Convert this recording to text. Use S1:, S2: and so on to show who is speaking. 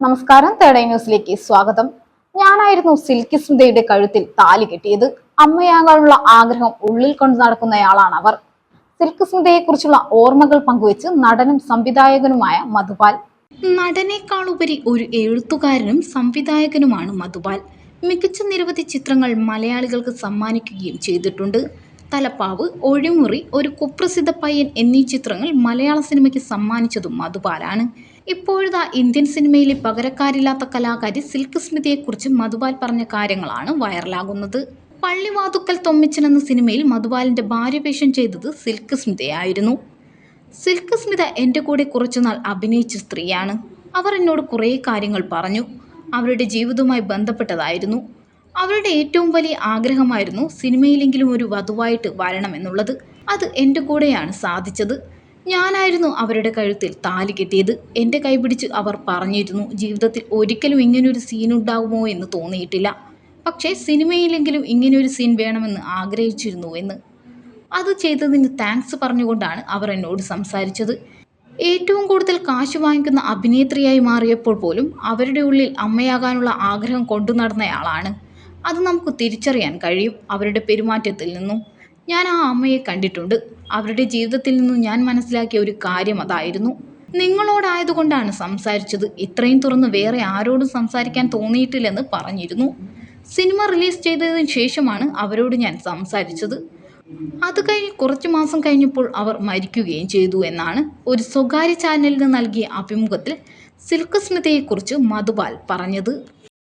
S1: നമസ്കാരം തേടൈ ന്യൂസിലേക്ക് സ്വാഗതം. ഞാനായിരുന്നു സിൽക്കി സ്മിതയുടെ കഴുത്തിൽ താലി കെട്ടിയത്. അമ്മയാകാനുള്ള ആഗ്രഹം ഉള്ളിൽ കൊണ്ട് നടക്കുന്നയാളാണ് അവർ. സിൽക്കി സ്മിതയെ കുറിച്ചുള്ള ഓർമ്മകൾ പങ്കുവെച്ച് നടനും സംവിധായകനുമായ മധുപാൽ.
S2: നടനേക്കാളുപരി ഒരു എഴുത്തുകാരനും സംവിധായകനുമാണ് മധുപാൽ. മികച്ച നിരവധി ചിത്രങ്ങൾ മലയാളികൾക്ക് സമ്മാനിക്കുകയും ചെയ്തിട്ടുണ്ട്. തലപ്പാവ് ഒഴിമുറി ഒരു കുപ്രസിദ്ധ പയ്യൻ എന്നീ ചിത്രങ്ങൾ മലയാള സിനിമയ്ക്ക് സമ്മാനിച്ചതും മധുപാലാണ്. ഇപ്പോഴത്തെ ഇന്ത്യൻ സിനിമയിലെ പകരക്കാരില്ലാത്ത കലാകാരി സിൽക്ക് സ്മിതയെക്കുറിച്ച് മധുപാൽ പറഞ്ഞ കാര്യങ്ങളാണ് വൈറലാകുന്നത്. പള്ളിവാതുക്കൽ തൊമ്മിച്ചൻ എന്ന സിനിമയിൽ മധുപാലിന്റെ ഭാര്യവേഷം ചെയ്തത് സിൽക്ക് സ്മിതയായിരുന്നു. സിൽക്ക് സ്മിത എന്റെ കൂടെ കുറച്ചുനാൾ അഭിനയിച്ച സ്ത്രീയാണ്. അവർ എന്നോട് കുറേ കാര്യങ്ങൾ പറഞ്ഞു. അവരുടെ ജീവിതവുമായി ബന്ധപ്പെട്ടതായിരുന്നു. അവരുടെ ഏറ്റവും വലിയ ആഗ്രഹമായിരുന്നു സിനിമയിലെങ്കിലും ഒരു വധുവായിട്ട് വരണമെന്നുള്ളത് അത് എന്റെ കൂടെയാണ് സാധിച്ചത്. ഞാനായിരുന്നു അവരുടെ കഴുത്തിൽ താലി കെട്ടിയത്. എന്റെ കൈപിടിച്ച് അവർ പറഞ്ഞിരുന്നു ജീവിതത്തിൽ ഒരിക്കലും ഇങ്ങനൊരു സീൻ ഉണ്ടാകുമോ എന്ന് തോന്നിയിട്ടില്ല. പക്ഷേ സിനിമയിലെങ്കിലും ഇങ്ങനൊരു സീൻ വേണമെന്ന് ആഗ്രഹിച്ചിരുന്നു എന്ന്. അത് ചെയ്തതിന് താങ്ക്സ് പറഞ്ഞുകൊണ്ടാണ് അവർ എന്നോട് സംസാരിച്ചത്. ഏറ്റവും കൂടുതൽ കാശ് വാങ്ങിക്കുന്ന അഭിനേത്രിയായി മാറിയപ്പോൾ പോലും അവരുടെ ഉള്ളിൽ അമ്മയാകാനുള്ള ആഗ്രഹം കൊണ്ടു നടന്നയാളാണ്. അത് നമുക്ക് തിരിച്ചറിയാൻ കഴിയും അവരുടെ പെരുമാറ്റത്തിൽ നിന്നും. ഞാൻ ആ അമ്മയെ കണ്ടിട്ടുണ്ട്. അവരുടെ ജീവിതത്തിൽ നിന്നും ഞാൻ മനസ്സിലാക്കിയ ഒരു കാര്യം അതായിരുന്നു. നിങ്ങളോടായതുകൊണ്ടാണ് സംസാരിച്ചത്. ഇത്രയും തുറന്ന് വേറെ ആരോടും സംസാരിക്കാൻ തോന്നിയിട്ടില്ലെന്ന് പറഞ്ഞിരുന്നു. സിനിമ റിലീസ് ചെയ്തതിന് ശേഷമാണ് അവരോട് ഞാൻ സംസാരിച്ചത്. അത് കഴിഞ്ഞ് കുറച്ച് മാസം കഴിഞ്ഞപ്പോൾ അവർ മരിക്കുകയും ചെയ്തു എന്നാണ് ഒരു സ്വകാര്യ ചാനലിന് നൽകിയ അഭിമുഖത്തിൽ സിൽക്ക് സ്മിതയെക്കുറിച്ച് മധുപാൽ പറഞ്ഞത്.